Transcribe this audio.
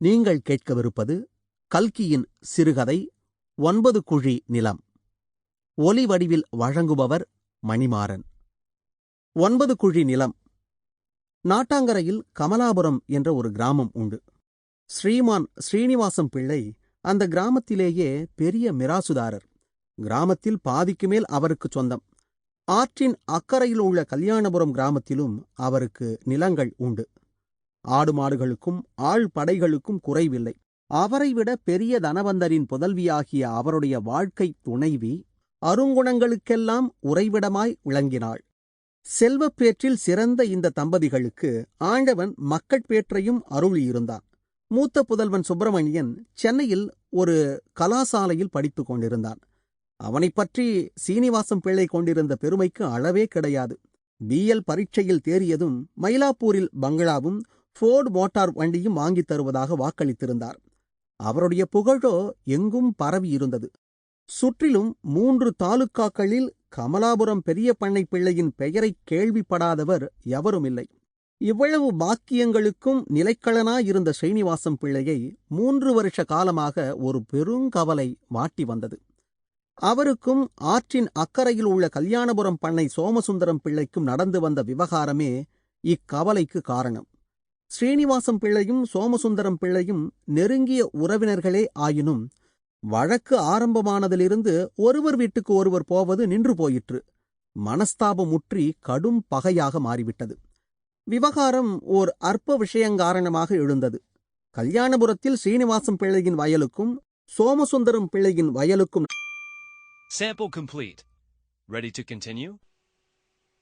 நீங்கள் கேட்கவிருப்பது கல்கியின் சிறுகதை ஒன்பது குழி நிலம். ஒலி வடிவில் வழங்குபவர் மணிமாறன். ஒன்பது குழி நிலம். நாட்டாங்கரையில் கமலாபுரம் என்ற ஒரு கிராமம் உண்டு. ஸ்ரீமான் ஸ்ரீனிவாசம் பிள்ளை அந்த கிராமத்திலேயே பெரிய மிராசுதாரர். கிராமத்தில் பாதிக்கு மேல் அவருக்கு சொந்தம். ஆற்றின் அக்கறையில் உள்ள கல்யாணபுரம் கிராமத்திலும் அவருக்கு நிலங்கள் உண்டு. ஆடு மாடுகளுக்கும் ஆள் படைகளுக்கும் குறைவில்லை. அவரைவிட பெரிய தனவந்தரின் புதல்வியாகிய அவருடைய வாழ்க்கை துணைவி அருங்குணங்களுக்கெல்லாம் உறைவிடமாய் விளங்கினாள். செல்வப்பேற்றில் சிறந்த இந்த தம்பதிகளுக்கு ஆண்டவன் மக்கட்பேற்றையும் அருளியிருந்தான். மூத்த புதல்வன் சுப்பிரமணியன் சென்னையில் ஒரு கலாசாலையில் படித்துக் கொண்டிருந்தான். அவனைப் பற்றி சீனிவாசம் பிள்ளை கொண்டிருந்த பெருமைக்கு அளவே கிடையாது. பிஎல் பரீட்சையில் தேறியதும் மயிலாப்பூரில் பங்களாவும் ஃபோர்டு மோட்டார் வண்டியும் வாங்கித் தருவதாக வாக்களித்திருந்தார். அவருடைய புகழோ எங்கும் பரவியிருந்தது சுற்றிலும் மூன்று தாலுக்காக்களில் கமலாபுரம் பெரிய பண்ணை பிள்ளையின் பெயரைக் கேள்விப்படாதவர் எவருமில்லை. இவ்வளவு பாக்கியங்களுக்கும் நிலைக்களனாயிருந்த ஸ்ரீனிவாசம் பிள்ளையை மூன்று வருஷ காலமாக ஒரு பெருங்கவலை வாட்டி வந்தது. அவருக்கும் ஆற்றின் அக்கறையில் உள்ள கல்யாணபுரம் பண்ணை சோமசுந்தரம் பிள்ளைக்கும் நடந்து வந்த விவகாரமே இக்கவலைக்கு காரணம். ஸ்ரீனிவாசம் பிள்ளையும் சோமசுந்தரம் பிள்ளையும் நெருங்கிய உறவினர்களே ஆயினும் வழக்கு ஆரம்பமானதிலிருந்து ஒருவர் வீட்டுக்கு ஒருவர் போவது நின்று போயிற்று மனஸ்தாபம் முற்றி கடும் பகையாக மாறிவிட்டது விவகாரம் ஓர் அற்ப விஷயங்காரணமாக எழுந்தது கல்யாணபுரத்தில் ஸ்ரீனிவாசம் பிள்ளையின் வயலுக்கும் சோமசுந்தரம் பிள்ளையின் வயலுக்கும் Sample complete. Ready to continue?